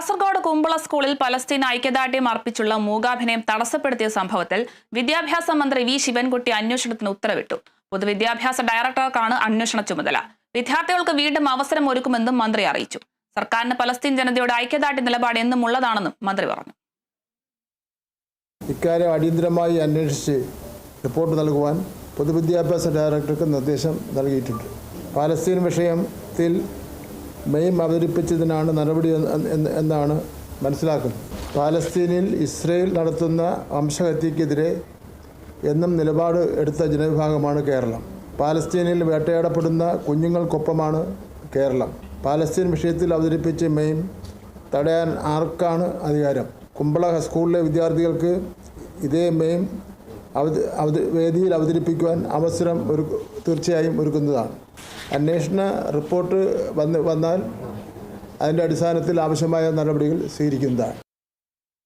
കാസർഗോഡ് കുമ്പള സ്കൂളിൽ പലസ്തീൻ ഐക്യദാർഢ്യം അർപ്പിച്ചുള്ള മൂകാഭിനയം തടസ്സപ്പെടുത്തിയ സംഭവത്തിൽ വിദ്യാഭ്യാസ മന്ത്രി വി ശിവൻകുട്ടി അന്വേഷണത്തിന് ഉത്തരവിട്ടു. പൊതുവിദ്യാഭ്യാസ ഡയറക്ടർക്കാണ് അന്വേഷണ ചുമതല. വിദ്യാർത്ഥികൾക്ക് വീണ്ടും അവസരം ഒരുക്കുമെന്നും മന്ത്രി അറിയിച്ചു. സർക്കാരിന് പലസ്തീൻ ജനതയുടെ ഐക്യദാർഢ്യ നിലപാട് എന്നും ഉള്ളതാണെന്നും മന്ത്രി പറഞ്ഞു. ഇക്കാര്യം അടിയന്തരമായി അന്വേഷിച്ച് റിപ്പോർട്ട് നൽകുവാൻ പൊതുവിദ്യാഭ്യാസ ഡയറക്ടർക്ക് നിർദ്ദേശം നൽകിയിട്ടുണ്ട്. പലസ്തീൻ വിഷയത്തിൽ മെയിം അവതരിപ്പിച്ചതിനാണ് നടപടി എന്ന് എന്ന് എന്നാണ് മനസ്സിലാക്കുന്നത്. പാലസ്തീനിൽ ഇസ്രയേൽ നടത്തുന്ന വംശഹത്യക്കെതിരെ എന്നും നിലപാട് എടുത്ത ജനവിഭാഗമാണ് കേരളം. പാലസ്തീനിൽ വേട്ടയാടപ്പെടുന്ന കുഞ്ഞുങ്ങൾക്കൊപ്പമാണ് കേരളം. പാലസ്തീൻ വിഷയത്തിൽ അവതരിപ്പിച്ച മെയിം തടയാൻ ആർക്കാണ് അധികാരം? കുമ്പള സ്കൂളിലെ വിദ്യാർത്ഥികൾക്ക് ഇതേ മെയിം അവത വേദിയിൽ അവതരിപ്പിക്കുവാൻ അവസരം ഒരു തീർച്ചയായും ഒരുക്കുന്നതാണ്. അന്വേഷണ റിപ്പോർട്ട് വന്ന് വന്നാൽ അതിന്റെ അടിസ്ഥാനത്തിൽ ആവശ്യമായ നടപടികൾ സ്വീകരിക്കുന്നതാണ്.